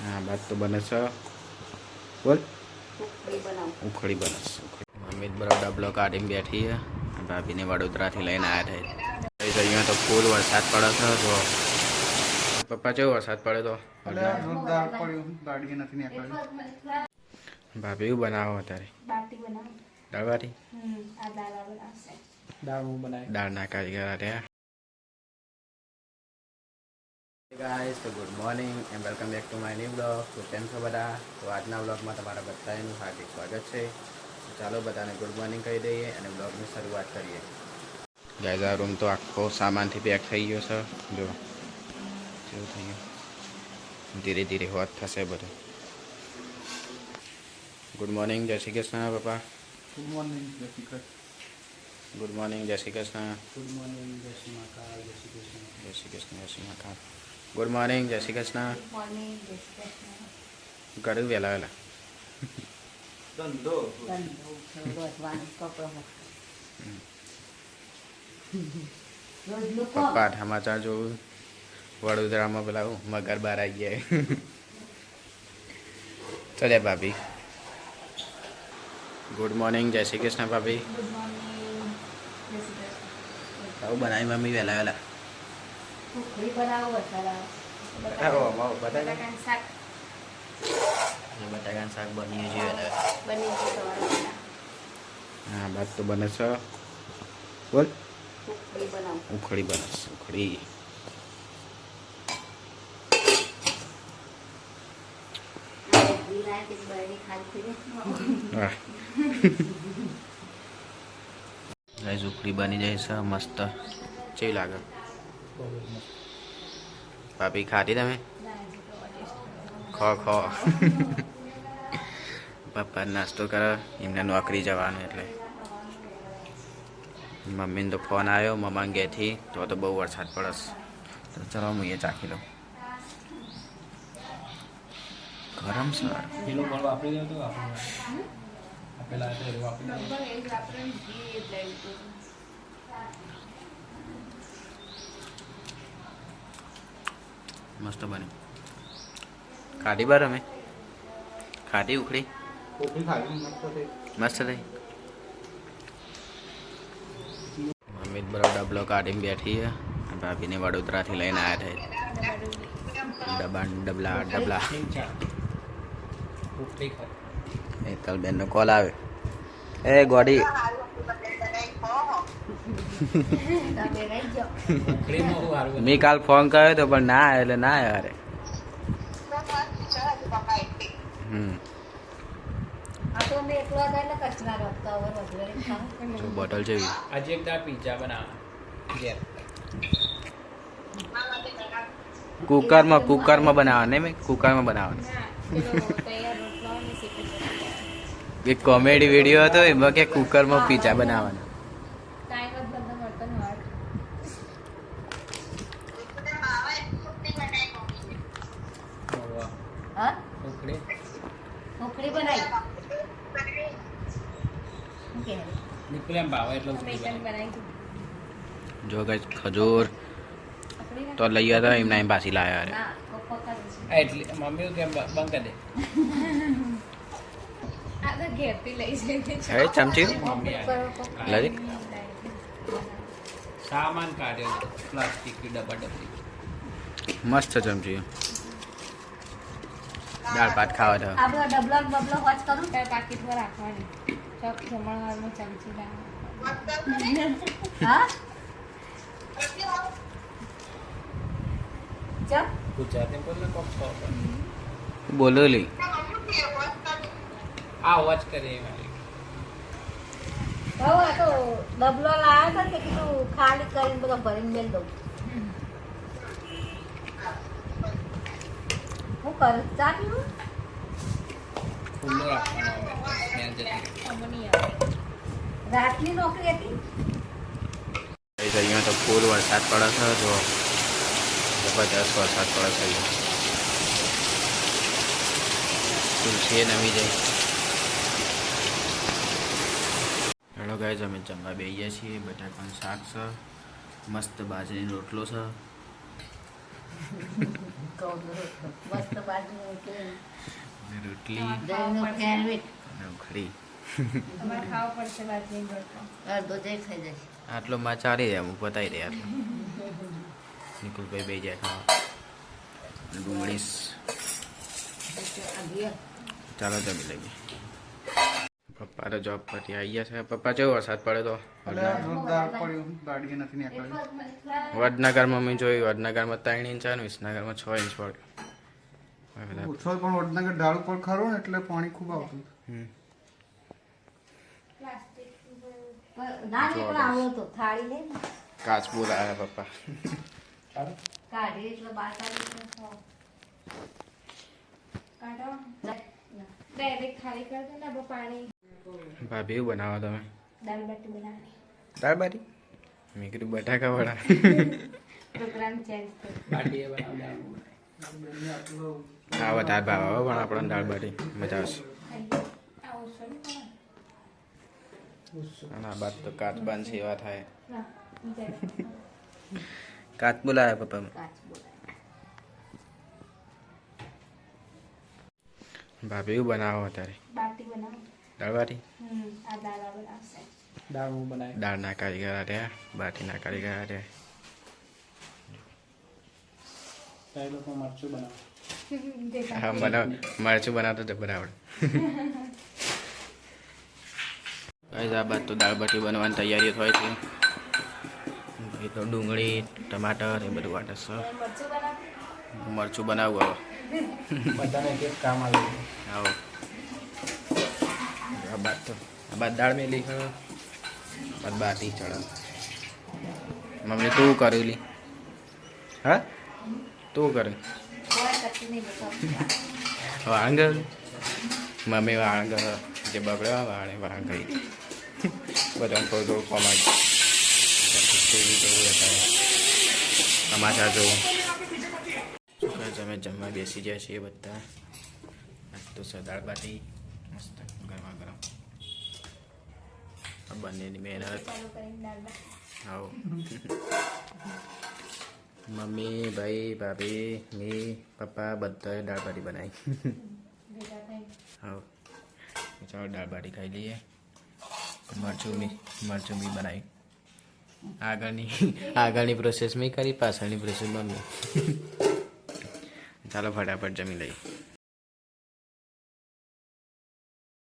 હા બાદ તો બને છે. બોલ. ઉખડી બનાવું. ઉખડી બને છે. મમ્મી બરો ડબલો કાઢીને બેઠી છે. ભાભીને વડોદરાથી લઈને આવ્યા છે તો અહીંયા તો ફૂલ વરસાદ પડે છે તો પપ્પા કેવો વરસાદ પડે તો? ભાભી એવું બનાવો અત્યારે? બાટી બનાવું. દાળવાટી હમ આ દાળ વાટી દાળ ના કારીગર રહ્યા ગાઈસ તો good morning and welcome back to my new blog તો કેમ છો બધા? તો આજના બ્લોગમાં તમારા બધાનું હાર્દિક સ્વાગત છે. ચાલો બધાને ગુડ મોર્નિંગ કહી દઈએ અને બ્લોગની શરૂઆત કરીએ. ગાઈઝ આ રૂમ તો આખો સામાનથી પેક થઈ ગયો છે. જો કેવું થઈ ગયું? ધીરે ધીરે હોત થશે બધું. ગુડ મોર્નિંગ જય શ્રી કૃષ્ણ પપ્પા ગુડ મોર્નિંગ જય શ્રી કૃષ્ણ. ગુડ મોર્નિંગ જય શ્રી કૃષ્ણ. ગુડ મોર્નિંગ જય શ્રી મહાકાળ જય શ્રી કૃષ્ણ. જય શ્રી કૃષ્ણ જય શ્રી મહાકાલ. ગુડ મોર્નિંગ જય શ્રી કૃષ્ણ કર્યું વહેલા વહેલા પપ્પા સમાચાર જોયું વડોદરામાં પેલા મગર બાર આવી ગયા. ચલે ભાભી. ગુડ મોર્નિંગ જય શ્રી કૃષ્ણ ભાભી આવું બનાવી મમ્મી વહેલા વહેલા. બનાવું અમાવો, બટાકાનું શાક. છે બની ગયું હા ભાત તો બને છે. બોલ. ઉખડી બનાવું. ઉખડી ઉખડી બની જાય છે મસ્ત. કેવી લાગે? ભાભી ખાધી તમે? ખો ખો. પપ્પા નાસ્તો કરો. એમને નોકરી જવાનું એટલે. મમ્મીને તો ફોન આવ્યો મમ્મા ઘેરથી તો તો બહુ વરસાદ પડે તો ચલો હું એ ચાખી લઉં. ગરમ સર પેલો પણ વાપરી દેતો આપણે આપેલા હતા એ વાપરી દેતો લગભગ એવું આપણે ઘી એટલે એવું તો. મસ્ત બની. ખાધી બાર અમે ખાધી ઉખડી? મસ્ત થઈ. અમિત થઈ? મમ્મી બરો ડબલો કાઢીને બેઠી છે. ભાભીને વડોદરાથી લઈને આવ્યા છે. ડબા ડબલા ડબલા. કોફી ખાઈ એકલ બેનનો કોલ આવે એ ગોડી. મેં કાલ ફોન કર્યો તો પણ ના એટલે ના જો બોટલ જેવી. આજે એક તાર પીઝા બનાવવા કુકરમાં કુકરમાં બનાવવા ને મેં કુકરમાં બનાવવાનું. એક કોમેડી વીડિયો હતો એમાં કે કુકરમાં પીઝા બનાવવાના ટાઈમ જ બધો મળતો ને વાર. વાહ. હા ઉખડી ઉખડી બનાવી શું કહે નીકળે એમ ભાવે એટલે ઉખડી બેસન બનાવી. બનાવી જો કઈ ખજૂર ઉખડી ના? તો લઈ આવ્યા હતા એમના અહીં પાછી લાવ્યા અરે ના પપ્પા કરે છે આ એટલી મમ્મી કેમ બ- બંધ કરી દે આ તો ઘેરથી લઈ જઈને હવે ચમચી મમ્મી પપ્પા લાજી. સામાન કાઢ્યો પ્લાસ્ટિક ડબ્બા ડબ્બી મસ્ત ચમચી દાળ ભાત ખાવા તો આ બધો ડબલો ને બબલો હોજ કરું ત્યારે પાકીટમાં રાખવાની ચોક જમણવારમાં ચમચી લાવવાની હા ગુજરાતી બોલ કોક પડે. બોલોલી. આ અવાજ કરે એ. હવે આ તો ડબલો લાવ્યો હતો ને કીધું ખાલી કરીને બધો ભરીને મેલ દઉં. હું કરું? ચા પીવું? ખુલ્લો રાખવાનો હવે સ્મેલ જતી રહે. રાતની નોકરી હતી? અહીંયા તો ફૂલ વરસાદ પડે છે જો જબરદસ્ત વરસાદ પડે છે તુલસી નમી જાય હેલો ગાઈઝ અમે જમવા બેહીએ છીએ બટાકાનું શાક છે મસ્ત બાજરીનો રોટલો છે. રોટલો. અને ઉખડી. આટલો માં ચાલી જાય હું બતાવી દે આટલો. નિકુલભાઈ બે જાય ખાવા. ડુંગળી ચાલો જમી લઈએ પપ્પા તો જોબ પરથી આવી ગયા છે. પપ્પા કેવો વરસાદ પડે તો? જોરદાર પડ્યું. ગાડીએ નથી વડનગર મમ્મી જોયું વડનગરમાં ત્રણ ઇંચ અને વિસનગરમાં છ ઇંચ પડ્યો. પણ વડનગર ઢાળ ઉપર ખરો ને એટલે પાણી ખૂબ આવતું હમ. ના નીકળે આવો તો થાળી લે ને કાચબુર આવ્યા પપ્પા કાઢી એટલે બાર કાઢી એટલે ખાઓ. કાઢો ડાયરેક્ટ ખાલી કરી પપ્પા ને આપણે પાણી. ભાભી એવું બનાવો તમે? દાળ બાટી બનાવવાની. દાળ બાટી? મેં કીધું બટાકા વડા પ્રોગ્રામ ચેન્જ બનાવડાવું વધારે ભાવ આવે પણ આપણને દાળ બાટી. મજા આવશે. આવું છે ને પણ. અને આ બાદ તો કાચબાન સેવા થાય. ના. કાચ બોલાવે પપ્પા ભાભી એવું બનાવો અત્યારે? બાટી દાળ બાટી? દાળ ના કારીગર રહ્યા બાટીના કારીગર રહ્યા. ત્યાં લોકો મરચું બનાવે. મરચું બનાવતો જબર આવડે ગાઈસ આ બાદ તો દાળ બાટી બનવાની તૈયારી થાય છે. ભાઈ તો ડુંગળી ટમાટર એ બધું વાટે છે. મરચું બનાવો બનાવવું હવે. બધાને એક કામ આવે. આવો. આ બાદ તો આ બાદ દાળ મેલી. બાદ બાટી ચડા. મમ્મી તું કરેલી હા? તું કરે. વાળંગ મમ્મી વાંગ. જે બગડ્યો વાળે વાળંગ ગઈ બધા થોડું થોડું કોમાડ ટીવી જોવું હતા સમાચાર જોવું અમે જમવા બેસી ગયા છીએ બધા. તો સદાળ બાટી મસ્ત ગરમા ગરમ. આ બંનેની મહેનત. આવો. મમ્મી ભાઈ ભાભી મી પપ્પા બધાએ દાળ બાટી બનાવી. આવો. ચાલો દાળ બાટી ખાઈ લઈએ. મરચું બી મરચું બી બનાવી. આગળની. આગળની પ્રોસેસ મેં કરી પાછળની પ્રોસેસ મમ્મી. ચાલો ફટાફટ જમી લઈએ.